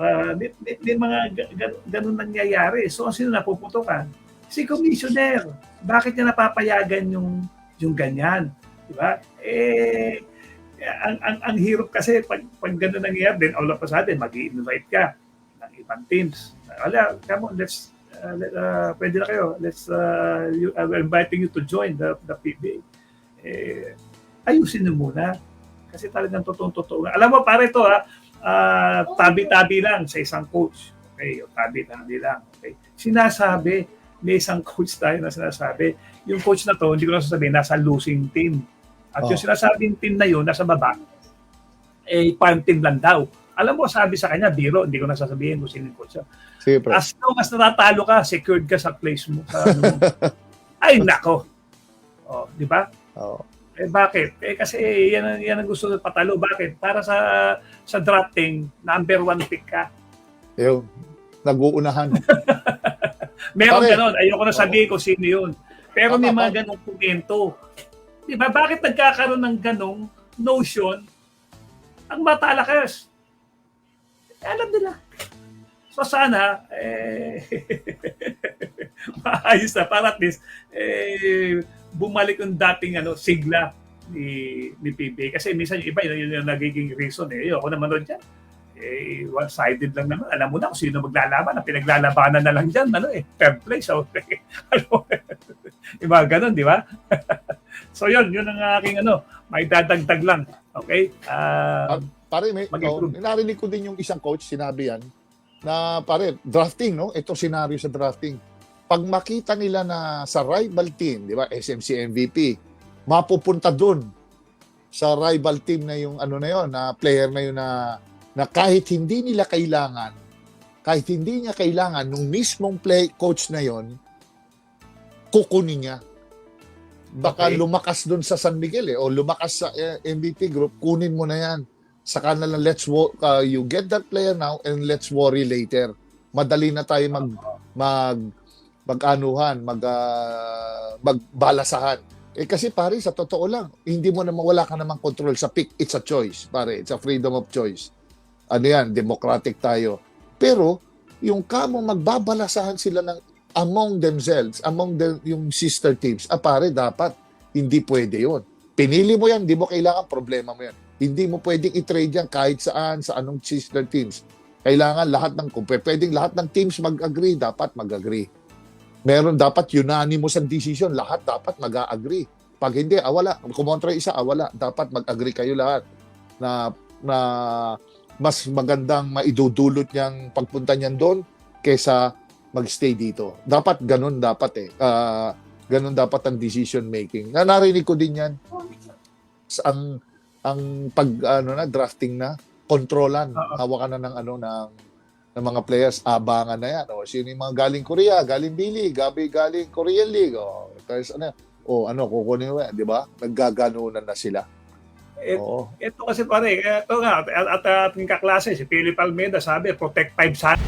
Ah, may, may, may mga ga- ga- ganun nangyayari. So, ang sino napuputukan? Si commissioner. Bakit niya napapayagan yung yung ganyan? Di ba? Eh, ang, ang, ang hirap kasi pag, pag ganun nangyayari, then all of a sudden, mag-invite ka ng ibang teams. Wala, come on, let's, uh, let- uh, pwede na kayo. Let's, uh, you, I'm inviting you to join the, the PBA. Eh, ayusin nyo muna. Kasi talagang totoong-totoo. Alam mo, pare ito ha, ah, tabi-tabi lang sa isang coach. Okay, o tabi-tabi lang. Okay. Sinasabi, may isang coach tayo na sinasabi, yung coach na to, hindi ko na sasabihin, nasa losing team. At Oh. yung sinasabing team na yun, nasa baba, eh, farm team lang daw. Alam mo, sabi sa kanya, biro, hindi ko na sasabihin kung sino yung coach. siya. Sige, pre. As long as natatalo ka, secured ka sa place mo. Sa, ano. Ay, nako. Oh, di ba? Oo. Eh bakit? Eh kasi yan yan ang gusto ng patalo. Bakit? Para sa sa drafting, number one pick ka. Yung nag-uunahan. Meron Pare. ganon. Ayoko na sabihin kung sino yun. Pero may mga ganong komento. Di ba? Bakit nagkakaroon ng ganong notion ang matalakas? Eh, alam nila. So sana, eh, maayos na. Para at least, eh, bumalik yung dating ano, sigla ni, ni PBA. Kasi minsan yung iba, yun, yun yung nagiging reason. Eh. Ayoko naman doon dyan. Eh, one-sided lang naman. Alam mo na kung sino maglalaban. Ang pinaglalabanan na lang dyan, ano eh, third place. So, ano, yung mga ganun, di ba? so yun, yun ang aking ano, may dadagdag lang. Okay? Ah, Pare, may, oh, Mag-improve. narinig ko din yung isang coach, sinabi yan, na pare, drafting, no? Ito scenario sa drafting. Pag makita nila na sa rival team, di ba, SMC MVP, mapupunta dun sa rival team na yung ano na yon na player na yun na, na kahit hindi nila kailangan, kahit hindi niya kailangan, nung mismong play coach na yon kukunin niya. Baka Okay. lumakas dun sa San Miguel eh, o lumakas sa eh, MVP group, kunin mo na yan. Saka na lang, let's wo- uh, you get that player now and let's worry later. Madali na tayo mag mag mag-anuhan, mag ah, magbalasahan. Eh kasi pare, sa totoo lang, hindi mo na mawala ka namang control sa pick. It's a choice, pare. It's a freedom of choice. Ano yan, democratic tayo. Pero, yung kamo magbabalasahan sila ng among themselves, among the, yung sister teams, ah pare, dapat hindi pwede yon. Pinili mo yan, hindi mo kailangan, problema mo yan. Hindi mo pwedeng i-trade yan kahit saan, sa anong sister teams. Kailangan lahat ng, kung pwedeng lahat ng teams mag-agree, dapat mag-agree. Meron dapat unanimous ang decision, lahat dapat mag-agree. Pag hindi, ah, wala. Kumontra isa, ah, wala. Dapat mag-agree kayo lahat na, na mas magandang maidudulot niyang pagpunta niyan doon kesa magstay dito. Dapat ganun dapat eh. Ah, ganun dapat ang decision making. Na narinig ko din 'yan. Sa- Ang ang pag ano na drafting na kontrolan, hawakan na ng ano ng ng mga players, abangan na yan. O, sino yung mga galing Korea, galing B-League, gabi galing Korean League. O, tapos ano, o ano, kukunin mo yan, di ba? Naggaganunan na sila. Et- Oo. ito kasi pare, ito nga, at, at, at ating kaklase, si Philip Almeida sabi, protect five sa